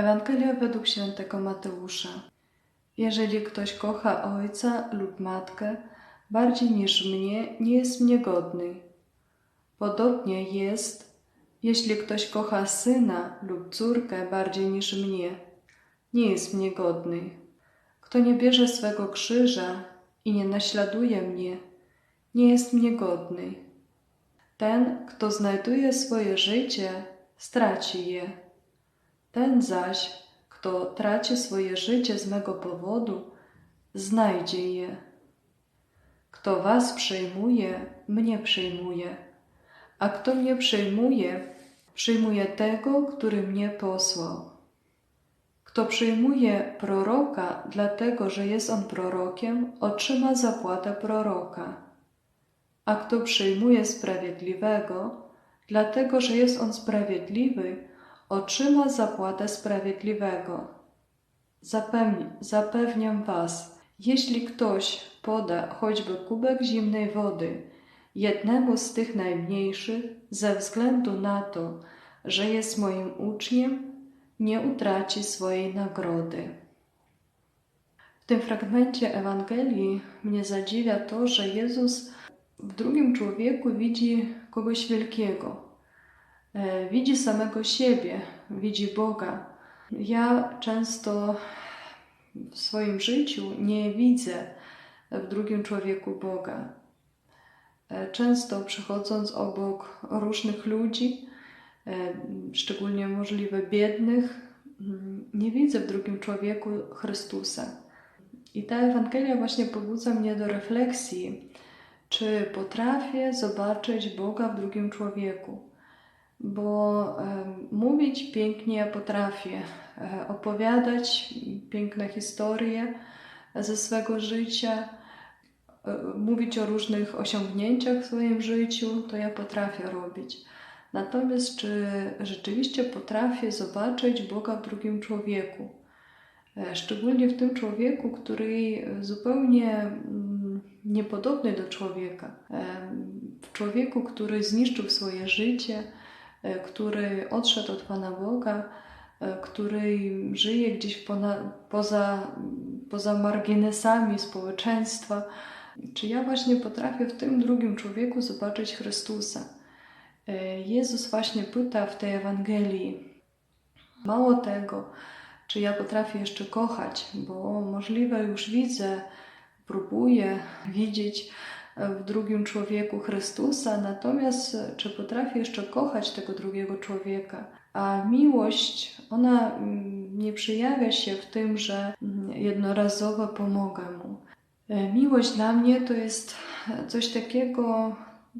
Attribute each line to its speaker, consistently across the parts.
Speaker 1: Ewangelia według świętego Mateusza. Jeżeli ktoś kocha ojca lub matkę bardziej niż mnie, nie jest mnie godny. Podobnie jest, jeśli ktoś kocha syna lub córkę bardziej niż mnie, nie jest mnie godny. Kto nie bierze swego krzyża i nie naśladuje mnie, nie jest mnie godny. Ten, kto znajduje swoje życie, straci je. Ten zaś, kto traci swoje życie z mego powodu, znajdzie je. Kto was przyjmuje, mnie przyjmuje, a kto mnie przyjmuje, przyjmuje tego, który mnie posłał. Kto przyjmuje proroka, dlatego że jest on prorokiem, otrzyma zapłatę proroka. A kto przyjmuje sprawiedliwego, dlatego że jest on sprawiedliwy, otrzyma zapłatę sprawiedliwego. Zapewni, zapewniam Was, jeśli ktoś poda choćby kubek zimnej wody jednemu z tych najmniejszych, ze względu na to, że jest moim uczniem, nie utraci swojej nagrody. W tym fragmencie Ewangelii mnie zadziwia to, że Jezus w drugim człowieku widzi kogoś wielkiego, widzi samego siebie, widzi Boga. Ja często w swoim życiu nie widzę w drugim człowieku Boga. E, często przechodząc obok różnych ludzi, e, szczególnie możliwe biednych, mm, nie widzę w drugim człowieku Chrystusa. I ta Ewangelia właśnie pobudza mnie do refleksji, czy potrafię zobaczyć Boga w drugim człowieku bo mówić pięknie potrafię, e, opowiadać piękne historie ze swego życia, e, mówić o różnych osiągnięciach w swoim życiu, to ja potrafię robić. Natomiast czy rzeczywiście potrafię zobaczyć Boga w drugim człowieku? E, szczególnie w tym człowieku, który zupełnie mm, niepodobny do człowieka. W człowieku, który zniszczył swoje życie, który odszedł od Pana Boga, e, który żyje gdzieś poza, poza marginesami społeczeństwa. Czy ja właśnie potrafię w tym drugim człowieku zobaczyć Chrystusa? E, Jezus właśnie pyta w tej Ewangelii, mało tego, czy ja potrafię jeszcze kochać, bo możliwe już widzę, próbuję widzieć, w drugim człowieku Chrystusa, natomiast czy potrafię jeszcze kochać tego drugiego człowieka? A miłość, ona mm, nie przejawia się w tym, że mm, jednorazowo pomogę mu. E, miłość dla mnie to jest coś takiego,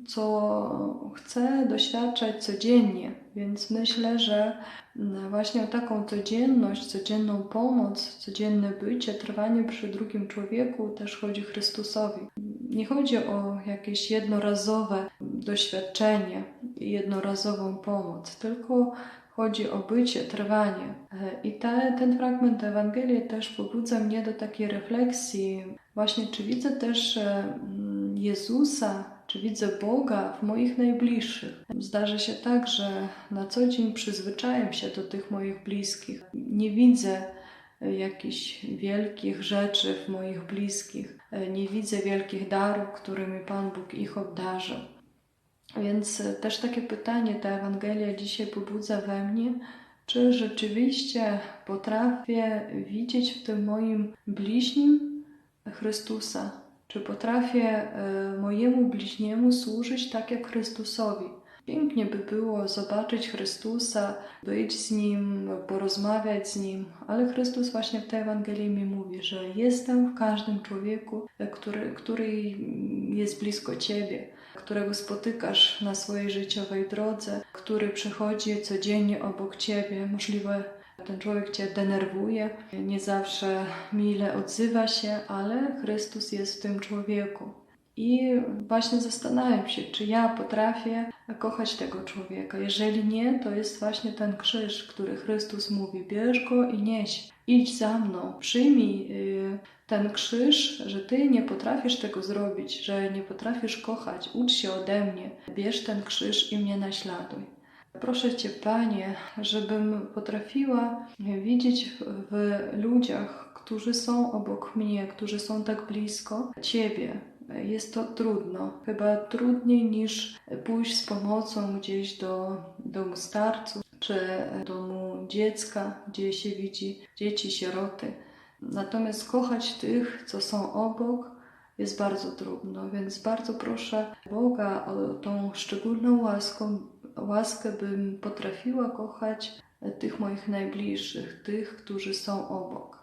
Speaker 1: co chcę doświadczać codziennie, więc myślę, że mm, właśnie o taką codzienność, codzienną pomoc, codzienne bycie, trwanie przy drugim człowieku też chodzi Chrystusowi. Nie chodzi o jakieś jednorazowe doświadczenie, jednorazową pomoc, tylko chodzi o bycie, trwanie. I te, ten fragment Ewangelii też pobudza mnie do takiej refleksji, właśnie czy widzę też mm, Jezusa, czy widzę Boga w moich najbliższych. Zdarza się tak, że na co dzień przyzwyczajam się do tych moich bliskich. Nie widzę jakichś wielkich rzeczy w moich bliskich. Nie widzę wielkich darów, którymi Pan Bóg ich obdarzył. Więc też takie pytanie ta Ewangelia dzisiaj pobudza we mnie, czy rzeczywiście potrafię widzieć w tym moim bliźnim Chrystusa? Czy potrafię e, mojemu bliźniemu służyć tak jak Chrystusowi? Pięknie by było zobaczyć Chrystusa, być z Nim, porozmawiać z Nim, ale Chrystus właśnie w tej Ewangelii mi mówi, że jestem w każdym człowieku, który, który jest blisko Ciebie, którego spotykasz na swojej życiowej drodze, który przychodzi codziennie obok Ciebie, możliwe ten człowiek cię denerwuje, nie zawsze mile odzywa się, ale Chrystus jest w tym człowieku. I właśnie zastanawiam się, czy ja potrafię kochać tego człowieka. Jeżeli nie, to jest właśnie ten krzyż, który Chrystus mówi: bierz go i nieś, idź za mną, przyjmij y, ten krzyż, że ty nie potrafisz tego zrobić, że nie potrafisz kochać, ucz się ode mnie, bierz ten krzyż i mnie naśladuj. Proszę Cię, Panie, żebym potrafiła widzieć w ludziach, którzy są obok mnie, którzy są tak blisko Ciebie. Jest to trudno, chyba trudniej niż pójść z pomocą gdzieś do domu starców czy domu dziecka, gdzie się widzi dzieci, sieroty. Natomiast kochać tych, co są obok, jest bardzo trudno, więc bardzo proszę Boga o tą szczególną łaską, łaskę, bym potrafiła kochać tych moich najbliższych, tych, którzy są obok.